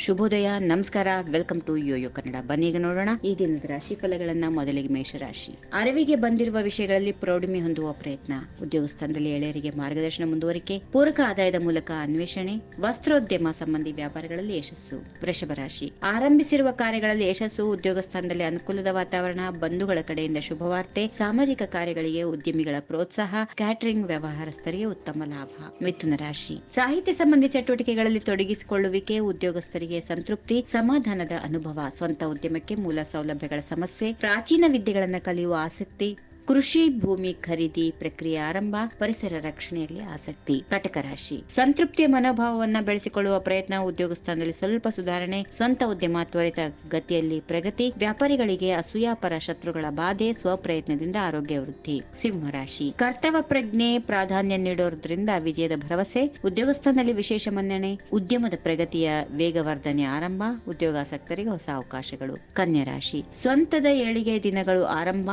ಶುಭೋದಯ, ನಮಸ್ಕಾರ welcome to Yoyo Kannada ಬನ್ನಿ ಈಗ ನೋಡೋಣ ಈ ದಿನದ ರಾಶಿ ಫಲಗಳನ್ನ ಮೊದಲಿಗೆ ಮೇಷರಾಶಿ. ಅರಿವಿಗೆ ಬಂದಿರುವ ವಿಷಯಗಳಲ್ಲಿ ಪ್ರೌಢಿಮೆ ಹೊಂದುವ ಪ್ರಯತ್ನ. ಉದ್ಯೋಗ ಸ್ಥಾನದಲ್ಲಿ ಎಳೆಯರಿಗೆ ಮಾರ್ಗದರ್ಶನ ಮುಂದುವರಿಕೆ. ಪೂರಕ ಆದಾಯದ ಮೂಲಕ ಅನ್ವೇಷಣೆ. ವಸ್ತ್ರೋದ್ಯಮ ಸಂಬಂಧಿ ವ್ಯಾಪಾರಗಳಲ್ಲಿ ಯಶಸ್ಸು. ವೃಷಭ ರಾಶಿ. ಆರಂಭಿಸಿರುವ ಕಾರ್ಯಗಳಲ್ಲಿ ಯಶಸ್ಸು. ಉದ್ಯೋಗ ಸ್ಥಾನದಲ್ಲಿ ಅನುಕೂಲದ ವಾತಾವರಣ. ಬಂಧುಗಳ ಕಡೆಯಿಂದ ಶುಭವಾರ್ತೆ. ಸಾಮಾಜಿಕ ಕಾರ್ಯಗಳಿಗೆ ಉದ್ಯಮಿಗಳ ಪ್ರೋತ್ಸಾಹ. ಕ್ಯಾಟರಿಂಗ್ ವ್ಯವಹಾರಸ್ಥರಿಗೆ ಉತ್ತಮ ಲಾಭ. ಮಿಥುನ ರಾಶಿ. ಸಾಹಿತ್ಯ ಸಂಬಂಧಿ ಚಟುವಟಿಕೆಗಳಲ್ಲಿ ತೊಡಗಿಸಿಕೊಳ್ಳುವಿಕೆ. ಉದ್ಯೋಗಸ್ಥರಿಗೆ ಸಂತೃಪ್ತಿ ಸಮಾಧಾನದ ಅನುಭವ. ಸ್ವಂತ ಉದ್ಯಮಕ್ಕೆ ಮೂಲ ಸೌಲಭ್ಯಗಳ ಸಮಸ್ಯೆ ಪ್ರಾಚೀನ ವಿದ್ಯೆಗಳನ್ನು ಕಲಿಯುವ ಆಸಕ್ತಿ. ಕೃಷಿ ಭೂಮಿ ಖರೀದಿ ಪ್ರಕ್ರಿಯೆ ಆರಂಭ, ಪರಿಸರ ರಕ್ಷಣೆಯಲ್ಲಿ ಆಸಕ್ತಿ, ಕಟಕ ರಾಶಿ. ಸಂತೃಪ್ತಿಯ ಮನೋಭಾವವನ್ನ ಬೆಳೆಸಿಕೊಳ್ಳುವ ಪ್ರಯತ್ನ, ಉದ್ಯೋಗ ಸ್ಥಾನದಲ್ಲಿ ಸ್ವಲ್ಪ ಸುಧಾರಣೆ, ಸ್ವಂತ ಉದ್ಯಮ ತ್ವರಿತ ಗತಿಯಲ್ಲಿ ಪ್ರಗತಿ, ವ್ಯಾಪಾರಿಗಳಿಗೆ ಅಸೂಯಾಪರ ಶತ್ರುಗಳ ಬಾಧೆ, ಸ್ವಪ್ರಯತ್ನದಿಂದ ಆರೋಗ್ಯ ವೃದ್ಧಿ. ಸಿಂಹ ರಾಶಿ. ಕರ್ತವ್ಯ ಪ್ರಜ್ಞೆ ಪ್ರಾಧಾನ್ಯ ನೀಡೋದ್ರಿಂದ ವಿಜಯದ ಭರವಸೆ, ಉದ್ಯೋಗ ಸ್ಥಾನದಲ್ಲಿ ವಿಶೇಷ ಮನ್ನಣೆ, ಉದ್ಯಮದ ಪ್ರಗತಿಯ ವೇಗವರ್ಧನೆ ಆರಂಭ, ಉದ್ಯೋಗಾಸಕ್ತರಿಗೆ ಹೊಸ ಅವಕಾಶಗಳು. ಕನ್ಯಾ ರಾಶಿ. ಸ್ವಂತದ ಏಳಿಗೆ ದಿನಗಳು ಆರಂಭ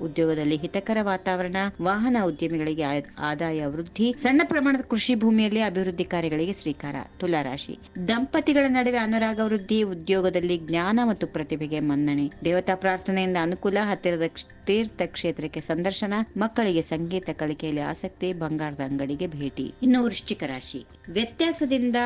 ಉದ್ಯೋಗದಲ್ಲಿ ಹಿತಕರ ವಾತಾವರಣ, ವಾಹನ ಉದ್ಯಮಿಗಳಿಗೆ ಆದಾಯ ವೃದ್ಧಿ, ಸಣ್ಣ ಪ್ರಮಾಣದ ಕೃಷಿ ಭೂಮಿಯಲ್ಲಿ ಅಭಿವೃದ್ಧಿ ಕಾರ್ಯಗಳಿಗೆ ಶ್ರೀಕಾರ. ತುಲಾರಾಶಿ. ದಂಪತಿಗಳ ನಡುವೆ ಅನುರಾಗ ವೃದ್ಧಿ, ಉದ್ಯೋಗದಲ್ಲಿ ಜ್ಞಾನ ಮತ್ತು ಪ್ರತಿಭೆಗೆ ಮನ್ನಣೆ. ದೇವತಾ ಪ್ರಾರ್ಥನೆಯಿಂದ ಅನುಕೂಲ, ಹತ್ತಿರದ ತೀರ್ಥ ಕ್ಷೇತ್ರಕ್ಕೆ ಸಂದರ್ಶನ, ಮಕ್ಕಳಿಗೆ ಸಂಗೀತ ಕಲಿಕೆಯಲ್ಲಿ ಆಸಕ್ತಿ, ಬಂಗಾರದ ಅಂಗಡಿಗೆ ಭೇಟಿ. ಇನ್ನು ವೃಶ್ಚಿಕ ರಾಶಿ. ವ್ಯತ್ಯಾಸದಿಂದ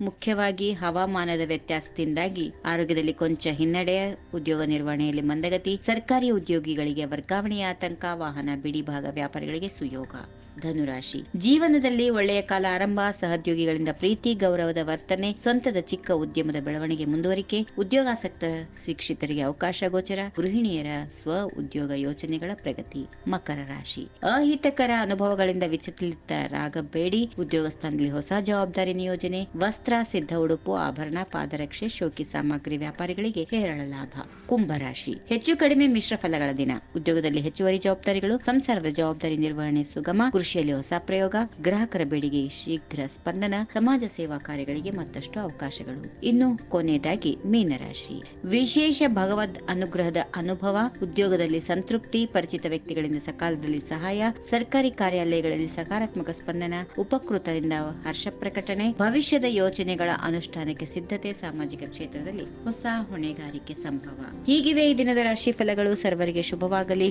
ಮುಖ್ಯವಾಗಿ ಹವಾಮಾನದ ವ್ಯತ್ಯಾಸದಿಂದಾಗಿ ಆರೋಗ್ಯದಲ್ಲಿ ಕೊಂಚ ಹಿನ್ನಡೆ, ಉದ್ಯೋಗ ನಿರ್ವಹಣೆಯಲ್ಲಿ ಮಂದಗತಿ, ಸರ್ಕಾರಿ ಉದ್ಯೋಗಿಗಳಿಗೆ ವರ್ಗಾವಣೆಯ ಆತಂಕ ವಾಹನ, ಬಿಡಿ ಭಾಗ ವ್ಯಾಪಾರಿಗಳಿಗೆ ಸುಯೋಗ. ಧನುರಾಶಿ. ಜೀವನದಲ್ಲಿ ಒಳ್ಳೆಯ ಕಾಲ ಆರಂಭ, ಸಹೋದ್ಯೋಗಿಗಳಿಂದ ಪ್ರೀತಿ, ಗೌರವದ ವರ್ತನೆ, ಸ್ವಂತದ ಚಿಕ್ಕ ಉದ್ಯಮದ ಬೆಳವಣಿಗೆ ಮುಂದುವರಿಕೆ, ಉದ್ಯೋಗಾಸಕ್ತ ಶಿಕ್ಷಿತರಿಗೆ ಅವಕಾಶ ಗೋಚರ, ಗೃಹಿಣಿಯರ ಸ್ವ ಉದ್ಯೋಗ ಯೋಜನೆಗಳ ಪ್ರಗತಿ. ಮಕರ ರಾಶಿ. ಅಹಿತಕರ ಅನುಭವಗಳಿಂದ ವಿಚಲಿತರಾಗಬೇಡಿ ಉದ್ಯೋಗ ಸ್ಥಾನದಲ್ಲಿ ಹೊಸ ಜವಾಬ್ದಾರಿ ನಿಯೋಜನೆ, ವಸ್ತ್ರ, ಸಿದ್ಧ ಉಡುಪು, ಆಭರಣ, ಪಾದರಕ್ಷೆ, ಶೋಕಿ ಸಾಮಗ್ರಿ ವ್ಯಾಪಾರಿಗಳಿಗೆ ಹೇರಳ ಲಾಭ. ಕುಂಭರಾಶಿ ಹೆಚ್ಚು ಕಡಿಮೆ ಮಿಶ್ರ ಫಲಗಳ ದಿನ. ಉದ್ಯೋಗದಲ್ಲಿ ಹೆಚ್ಚುವರಿ ಜವಾಬ್ದಾರಿಗಳು, ಸಂಸಾರದ ಜವಾಬ್ದಾರಿ ನಿರ್ವಹಣೆ ಸುಗಮ, ಕೃಷಿಯಲ್ಲಿ ಹೊಸ ಪ್ರಯೋಗ, ಗ್ರಾಹಕರ ಬೇಡಿಕೆ ಶೀಘ್ರ ಸ್ಪಂದನ, ಸಮಾಜ ಸೇವಾ ಕಾರ್ಯಗಳಿಗೆ ಮತ್ತಷ್ಟು ಅವಕಾಶಗಳು. ಇನ್ನು ಕೊನೆಯದಾಗಿ ಮೀನರಾಶಿ. ವಿಶೇಷ ಭಗವದ್ ಅನುಗ್ರಹದ ಅನುಭವ, ಉದ್ಯೋಗದಲ್ಲಿ ಸಂತೃಪ್ತಿ, ಪರಿಚಿತ ವ್ಯಕ್ತಿಗಳಿಂದ ಸಕಾಲದಲ್ಲಿ ಸಹಾಯ, ಸರ್ಕಾರಿ ಕಾರ್ಯಾಲಯಗಳಲ್ಲಿ ಸಕಾರಾತ್ಮಕ ಸ್ಪಂದನ, ಉಪಕೃತರಿಂದ ಹರ್ಷ ಪ್ರಕಟಣೆ, ಭವಿಷ್ಯದ ಯೋಜನೆಗಳ ಅನುಷ್ಠಾನಕ್ಕೆ ಸಿದ್ಧತೆ ಸಾಮಾಜಿಕ ಕ್ಷೇತ್ರದಲ್ಲಿ ಹೊಸ ಹೊಣೆಗಾರಿಕೆ ಸಂಭವ. ಹೀಗಿವೆ ಈ ದಿನದ ರಾಶಿ ಫಲಗಳು. ಸರ್ವರಿಗೆ ಶುಭವಾಗಲಿ.